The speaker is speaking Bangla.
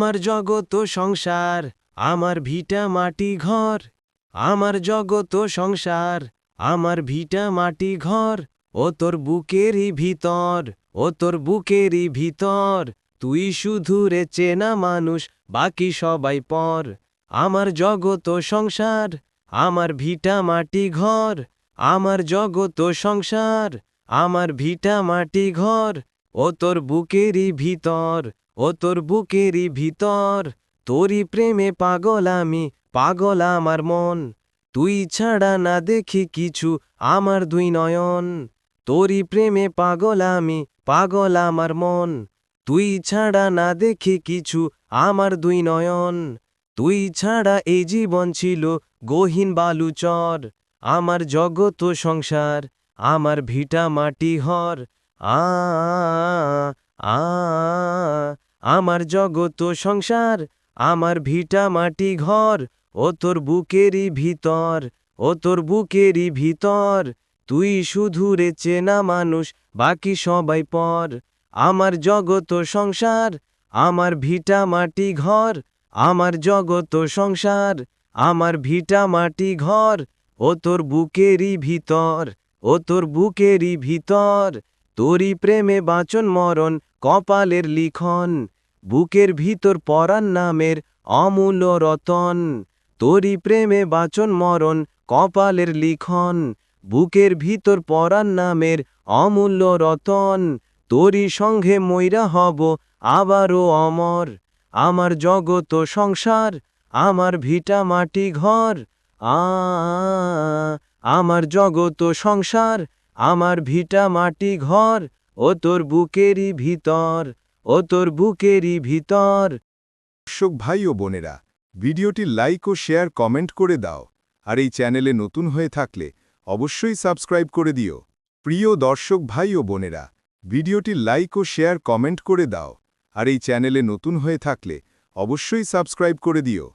আমার জগত সংসার, আমার ভিটা মাটি ঘর। আমার জগত সংসার, আমার ভিটা মাটি ঘর। ও তোর বুকেরই ভিতর, ও তোর বুকেরই ভিতর। তুই শুধু রে চেনা মানুষ, বাকি সবাই পর। আমার জগত সংসার, আমার ভিটা মাটি ঘর। আমার জগত সংসার, আমার ভিটা মাটি ঘর। ও তোর বুকেরই ভিতর ও তোর বুকেরই ভিতর, তোরই প্রেমে পাগল আমি, পাগল আমার মন। তুই ছাড়া না দেখি কিছু আমার দুই নয়ন। তোরই প্রেমে পাগল আমি, পাগল আমার মন। তুই ছাড়া না দেখি কিছু আমার দুই নয়ন। তুই ছাড়া এই জীবন ছিল গহীন বালুচর। আমার জগত সংসার, আমার ভিটা মাটি হর। আ আ, আমার জগত সংসার, আমার ভিটা মাটি ঘর, ও তোর বুকেরই ভিতর, ও তোর বুকেরই ভিতর, তুই শুধু রে চেনা মানুষ, বাকি সবাই পর। আমার জগত সংসার, আমার ভিটা মাটি ঘর, আমার জগত সংসার, আমার ভিটা মাটি ঘর, ও তোর বুকেরই ভিতর, ও তোর বুকেরই ভিতর। তোরই প্রেমে বাঁচন মরণ, কপালের লিখন, বুকের ভিতর পরাণ নামের অমূল্য রতন। তোরই প্রেমে বাঁচন মরণ, কপালের লিখন, বুকের ভিতর পরাণ নামের অমূল্য রতন। তোরই সঙ্গে ময়রা হব আবারও অমর, আমার জগত সংসার, আমার ভিটা মাটি ঘর। আ আমার জগত সংসার আমার ভিটা মাটি ঘর, ও তোর বুকেরই ভিতর, ও তোর বুকেরই ভিতর। দর্শক, ভাই ও বোনেরা, ভিডিওটি লাইক ও শেয়ার কমেন্ট করে দাও, আর এই চ্যানেলে নতুন হয়ে থাকলে অবশ্যই সাবস্ক্রাইব করে দিও। প্রিয় দর্শক, ভাই ও বোনেরা, ভিডিওটি লাইক ও শেয়ার কমেন্ট করে দাও, আর এই চ্যানেলে নতুন হয়ে থাকলে অবশ্যই সাবস্ক্রাইব করে দিও।